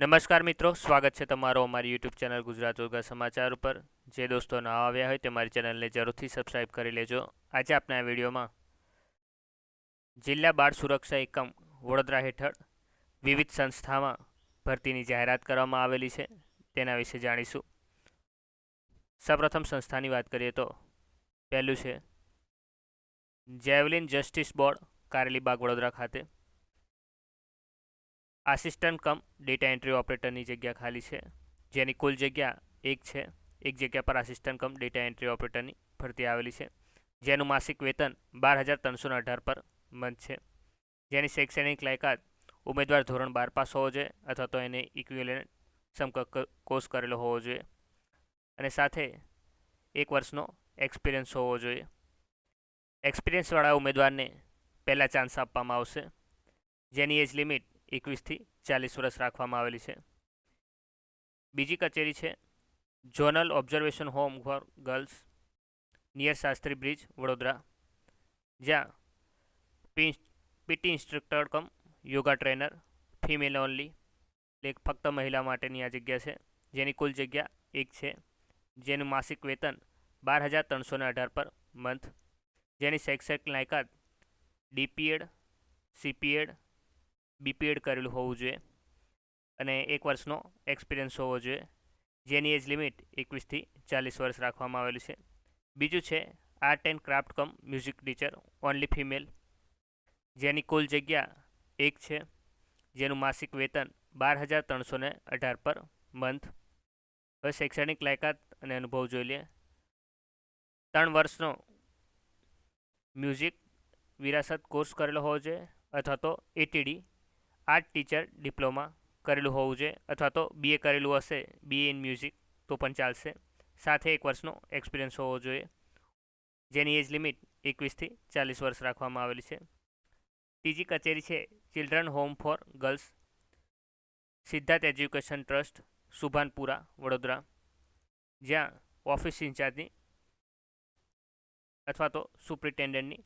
નમસ્કાર મિત્રો, સ્વાગત છે તમારો અમારી યુટ્યુબ ચેનલ ગુજરાત ઉર્ગા સમાચાર ઉપર. જે દોસ્તો નવા આવ્યા હોય તે મારી ચેનલને જરૂરથી સબસ્ક્રાઇબ કરી લેજો. આજે આપણે આ વિડીયોમાં જિલ્લા બાળ સુરક્ષા એકમ વડોદરા હેઠળ વિવિધ સંસ્થામાં ભરતીની જાહેરાત કરવામાં આવેલી છે. તેના વિશે જાણીશું. સૌપ્રથમ સંસ્થાની વાત કરીએ તો પહેલું છે જેવલિન જસ્ટિસ બોર્ડ, કારેલીબાગ વડોદરા ખાતે. આસિસ્ટન્ટ કમ ડેટા એન્ટ્રી ઓપરેટરની જગ્યા ખાલી છે, જેની કુલ જગ્યા એક છે. એક જગ્યા પર આસિસ્ટન્ટ કમ ડેટા એન્ટ્રી ઓપરેટરની ભરતી આવેલી છે, જેનું માસિક વેતન બાર હજાર ત્રણસો અઢાર પર મંથ છે. જેની શૈક્ષણિક લાયકાત ઉમેદવાર ધોરણ બાર પાસ હોવો જોઈએ અથવા તો એને ઇક્વિવેલન્ટ સમકક્ષ કોર્સ કરેલો હોવો જોઈએ. અને સાથે એક વર્ષનો એક્સપિરિયન્સ હોવો જોઈએ. એક્સપિરિયન્સવાળા ઉમેદવારને પહેલાં ચાન્સ આપવામાં આવશે. જેની એજ લિમિટ એકવીસથી ચાલીસ વર્ષ રાખવામાં આવેલી છે. બીજી કચેરી છે zonal observation home for girls near Shastri bridge Vadodara, જ્યાં PT instructor cum yoga trainer female only એટલે ફક્ત મહિલા માટેની આ જગ્યા છે, જેની કુલ જગ્યા એક છે, જેનું માસિક વેતન બાર હજાર ત્રણસો અઢાર પર મંથ જેની શૈક્ષણિક લાયકાત ડીપીએડ સીપીએડ બીપીએડ કરેલું હોવું જોઈએ અને એક વર્ષનો એક્સપિરિયન્સ હોવો જોઈએ. જેની એજ લિમિટ એકવીસથી ચાલીસ વર્ષ રાખવામાં આવેલી છે. બીજું છે art and craft cum music teacher only female જેની કુલ જગ્યા એક છે, જેનું માસિક વેતન બાર હજાર ત્રણસો ને અઢાર પર મંથ હવે શૈક્ષણિક લાયકાત અને અનુભવ જોઈ લઈએ. ત્રણ વર્ષનો મ્યુઝિક વિરાસત કોર્સ કરેલો હોવો જોઈએ અથવા તો એટીડી આર્ટ ટીચર ડિપ્લોમા કરેલું હોવું જોઈએ અથવા તો બીએ કરેલું હશે બીએ ઇન મ્યુઝિક તો પણ ચાલશે. સાથે એક વર્ષનો એક્સપિરિયન્સ હોવો જોઈએ, જેની એજ લિમિટ એકવીસથી ચાલીસ વર્ષ રાખવામાં આવેલી છે. ત્રીજી કચેરી છે children home for girls Siddharth education trust Subhanpura, Vadodara. જ્યાં ઓફિસ ઇન્ચાર્જની અથવા તો સુપ્રિન્ટેન્ડન્ટની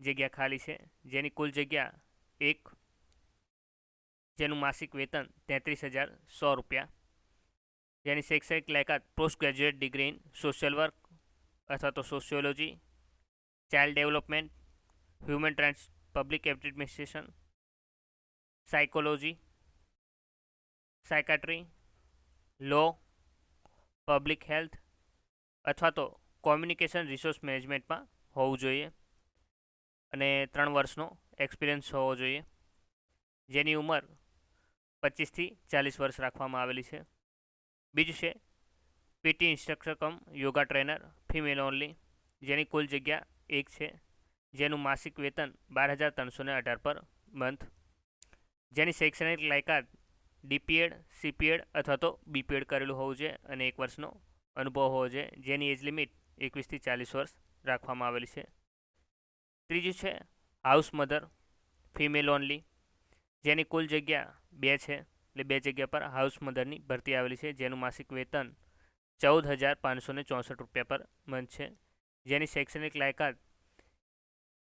જગ્યા ખાલી છે, જેની કુલ જગ્યા એક જેનું માસિક વેતન તેત્રીસ હજાર સો રૂપિયા. જેની શૈક્ષણિક લાયકાત post graduate degree in social work અથવા તો sociology child development human trans public administration psychology psychiatry law public health અથવા તો કોમ્યુનિકેશન રિસોર્સ મેનેજમેન્ટમાં હોવું જોઈએ અને ત્રણ વર્ષનો એક્સપિરિયન્સ હોવો જોઈએ. જેની ઉંમર પચીસથી ચાલીસ વર્ષ રાખવામાં આવેલી છે. બીજું છે PT instructor cum yoga trainer female only જેની કુલ જગ્યા એક છે, જેનું માસિક વેતન બાર હજાર ત્રણસો ને અઢાર પર મંથ જેની શૈક્ષણિક લાયકાત ડીપીએડ સીપીએડ અથવા તો બીપીએડ કરેલું હોવું જોઈએ અને એક વર્ષનો અનુભવ હોવો જોઈએ, જેની એજ લિમિટ એકવીસથી ચાલીસ વર્ષ રાખવામાં આવેલી છે. ત્રીજું છે હાઉસ મધર ફિમેલ ઓનલી જેની કુલ જગ્યા બે છે, એટલે બે જગ્યા પર હાઉસ મધરની ભરતી આવેલી છે, જેનું માસિક વેતન ચૌદ હજાર પાંચસો ચોસઠ રૂપિયા પર મંથ છે. જેની શૈક્ષણિક લાયકાત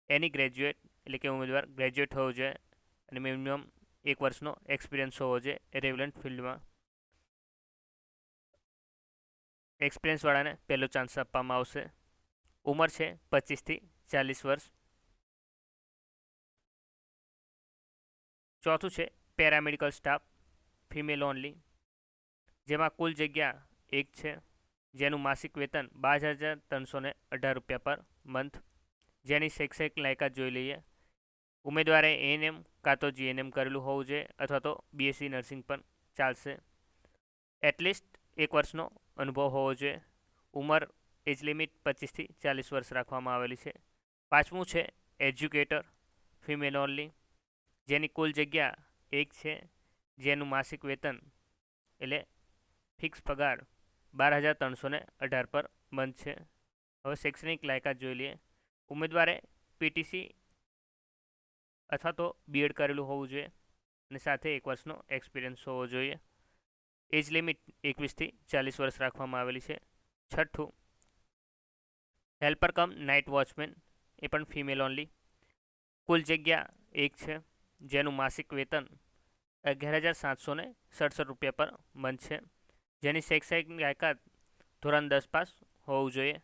એની ગ્રેજ્યુએટ એટલે કે ઉમેદવાર ગ્રેજ્યુએટ હોવો જોઈએ અને મિનિમમ એક વર્ષનો એક્સપિરિયન્સ હોવો જોઈએ રેવલન્ટ ફિલ્ડમાં એક્સપિરિયન્સવાળાને પહેલો ચાન્સ આપવામાં આવશે. ઉંમર છે પચીસથી ચાલીસ વર્ષ. ચોથું છે પેરામેડિકલ સ્ટાફ, ફિમેલ ઓનલી, જેમાં કુલ જગ્યા એક છે, જેનું માસિક વેતન બાર હજાર ત્રણસો ને અઢાર રૂપિયા પર મંથ. જેની શૈક્ષણિક લાયકાત જોઈ લઈએ, ઉમેદવારે એએનએમ કાં તો જીએનએમ કરેલું હોવું જોઈએ અથવા તો બીએસસી નર્સિંગ પણ ચાલશે. એટલીસ્ટ એક વર્ષનો અનુભવ હોવો જોઈએ. ઉંમર એજ લિમિટ પચીસથી ચાલીસ વર્ષ રાખવામાં આવેલી છે. પાંચમું છે એજ્યુકેટર, ફિમેલ ઓનલી, જેની કુલ જગ્યા એક છે, જેનું માસિક વેતન એટલે ફિક્સ પગાર બાર હજાર ત્રણસો ને અઢાર પર બંધ છે. હવે શૈક્ષણિક લાયકાત જોઈ લઈએ. ઉમેદવારે પીટીસી અથવા તો બીએડ કરેલું હોવું જોઈએ અને સાથે એક વર્ષનો એક્સપિરિયન્સ હોવો જોઈએ. એજ લિમિટ એકવીસથી ચાલીસ વર્ષ રાખવામાં આવેલી છે. છઠ્ઠું હેલ્પર કમ નાઇટ વોચમેન એ પણ ફિમેલ ઓનલી કુલ જગ્યા એક છે, જેનું માસિક વેતન અગિયાર હજાર સાતસો ને સડસઠ રૂપિયા પર છે જેની શૈક્ષણિક લાયકાત ધોરણ દસ પાસ હોવું જોઈએ.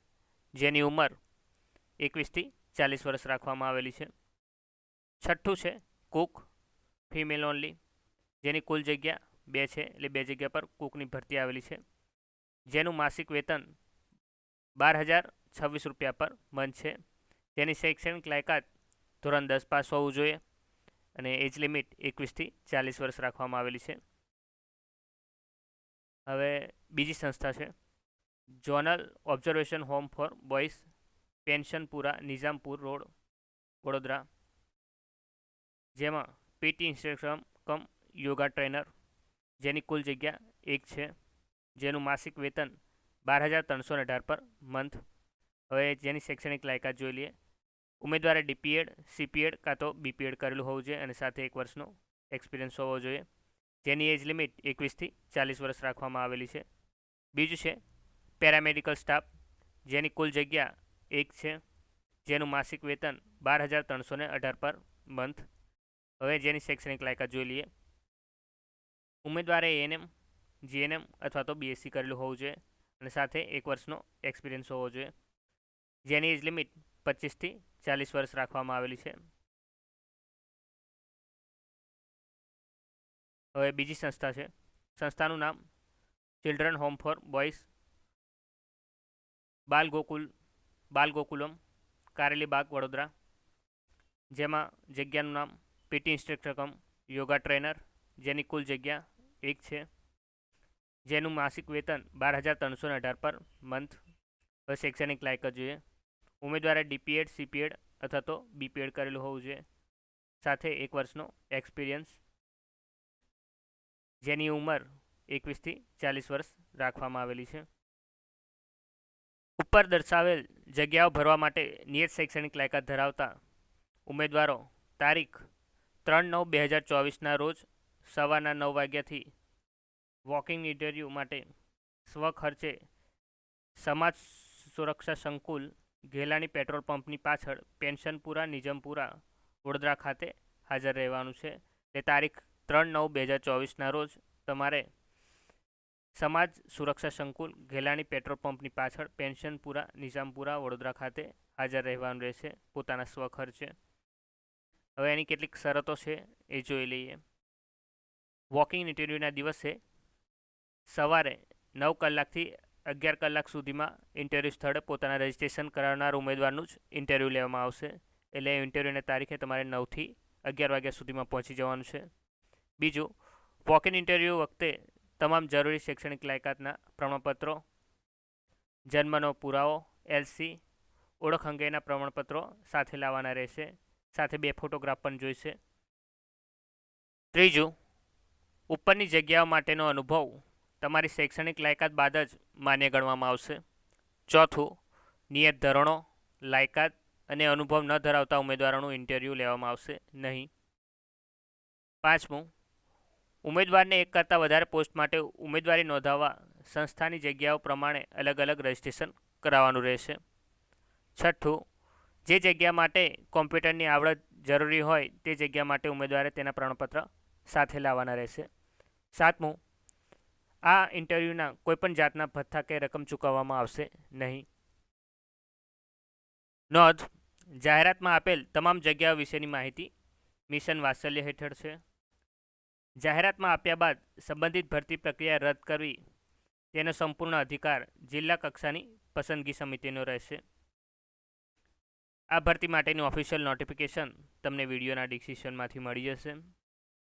જેની ઉંમર એકવીસથી ચાલીસ વર્ષ રાખવામાં આવેલી છે. છઠ્ઠું છે કુક, ફિમેલ ઓનલી. જેની કુલ જગ્યા બે છે, એટલે બે જગ્યા પર કુકની ભરતી આવેલી છે. જેનું માસિક વેતન બાર હજાર છવ્વીસ રૂપિયા પર છે જેની શૈક્ષણિક લાયકાત ધોરણ દસ પાસ હોવું જોઈએ. અને એજ લિમિટ એકવીસથી ચાલીસ વર્ષ રાખવામાં આવેલી છે. હવે બીજી સંસ્થા છે. Zonal observation home for boys Pensionpura Nizampur road Vadodara જેમાં PT instructor cum yoga trainer જેની કુલ જગ્યા એક છે. જેનું માસિક વેતન બાર હજાર ત્રણસો અઢાર પર મંથ હવે જેની શૈક્ષણિક લાયકાત જોઈ લઈએ. ઉમેદવારે ડીપીએડ, સીપીએડ કાં તો બીપીએડ કરેલું હોવું જોઈએ અને સાથે એક વર્ષનો એક્સપિરિયન્સ હોવો જોઈએ. જેની એજ લિમિટ એકવીસથી ચાલીસ વર્ષ રાખવામાં આવેલી છે. બીજું છે પેરામેડિકલ સ્ટાફ જેની કુલ જગ્યા એક છે, જેનું માસિક વેતન બાર હજાર ત્રણસો ને અઢાર પર મંથ હવે જેની શૈક્ષણિક લાયકાત જોઈ લઈએ. ઉમેદવારે એએનએમ જીએનએમ અથવા તો બીએસસી કરેલું હોવું જોઈએ અને સાથે એક વર્ષનો એક્સપિરિયન્સ હોવો જોઈએ. જેની એજ લિમિટ પચીસથી ચાલીસ વર્ષ રાખવામાં આવેલી છે. હવે બીજી સંસ્થા છે. સંસ્થાનું નામ ચિલ્ડ્રન હોમ ફોર બોયઝ બાલ ગોકુલ બાલ ગોકુલમ કારેલી બાગ વડોદરા. જેમાં જગ્યાનું નામ PT instructor cum yoga trainer જેની કુલ જગ્યા એક છે. જેનું માસિક વેતન બાર હજાર ત્રણસો અઢાર પર મંથ. શૈક્ષણિક લાયક જોઈએ. ઉમેદવારે ડીપીએડ સીપીએડ અથવા તો બીપીએડ કરેલું હોવું જોઈએ. સાથે એક વર્ષનો એક્સપિરિયન્સ જેની ઉંમર એકવીસથી ચાલીસ વર્ષ રાખવામાં આવેલી છે. ઉપર દર્શાવેલ જગ્યાઓ ભરવા માટે નિયત શૈક્ષણિક લાયકાત ધરાવતા ઉમેદવારો તારીખ ત્રણ નવ બે હજાર ચોવીસના રોજ સવારના નવ વાગ્યાથી વોકિંગ ઇન્ટરવ્યૂ માટે સ્વખર્ચે સમાજ સુરક્ષા સંકુલ ઘેલાણી પેટ્રોલ પંપની પાછળ પેન્શનપુરા, નિઝમપુરા, વડોદરા ખાતે હાજર રહેવાનું છે. તે તારીખ ત્રણ નવ બે હજાર ચોવીસના રોજ તમારે સમાજ સુરક્ષા સંકુલ ઘેલાણી પેટ્રોલ પંપની પાછળ પેન્શનપુરા, નિઝામપુરા, વડોદરા ખાતે હાજર રહેવાનું રહેશે. પોતાના સ્વખર્ચે. હવે એની કેટલીક શરતો છે એ જોઈ લઈએ. વોકિંગ ઇન્ટરવ્યૂના દિવસે સવારે નવ કલાકથી અગિયાર કલાક સુધીમાં ઇન્ટરવ્યૂ સ્થળે પોતાના રજિસ્ટ્રેશન કરાવનાર ઉમેદવારનું જ ઇન્ટરવ્યૂ લેવામાં આવશે. એટલે ઇન્ટરવ્યૂની તારીખે તમારે નવથી અગિયાર વાગ્યા સુધીમાં પહોંચી જવાનું છે. બીજું વોકિંગ ઇન્ટરવ્યૂ વખતે તમામ જરૂરી શૈક્ષણિક લાયકાતના પ્રમાણપત્રો, જન્મનો પુરાવો એલસી ઓળખ અંગેના પ્રમાણપત્રો સાથે લાવવાના રહેશે. સાથે બે ફોટોગ્રાફ પણ જોઈશે. ત્રીજું, ઉપરની જગ્યાઓ માટેનો અનુભવ તમારી શૈક્ષણિક લાયકાત બાદ જ માન્ય ગણવામાં આવશે. ચોથું, નિયત ધોરણો, લાયકાત અને અનુભવ ન ધરાવતા ઉમેદવારોનું ઇન્ટરવ્યૂ લેવામાં આવશે નહીં. પાંચમું, ઉમેદવારને એક કરતાં વધારે પોસ્ટ માટે ઉમેદવારી નોંધાવવા સંસ્થાની જગ્યાઓ પ્રમાણે અલગ અલગ રજિસ્ટ્રેશન કરાવવાનું રહેશે. છઠ્ઠું, જે જગ્યા માટે કોમ્પ્યુટરની આવડત જરૂરી હોય તે જગ્યા માટે ઉમેદવારે તેના પ્રમાણપત્ર સાથે લાવવાના રહેશે. સાતમું આ ઇન્ટરવ્યૂના કોઈપણ જાતના ભથ્થા કે રકમ ચૂકવવામાં આવશે નહીં. નોંધ, જાહેરાતમાં આપેલ તમામ જગ્યાઓ વિશેની માહિતી મિશન વાત્સલ્ય હેઠળ છે. જાહેરાતમાં આપ્યા બાદ સંબંધિત ભરતી પ્રક્રિયા રદ કરવી તેનો સંપૂર્ણ અધિકાર જિલ્લા કક્ષાની પસંદગી સમિતિનો રહેશે. આ ભરતી માટેનું ઓફિશિયલ નોટિફિકેશન તમને વિડીયોના ડિસ્ક્રિપ્શનમાંથી મળી જશે.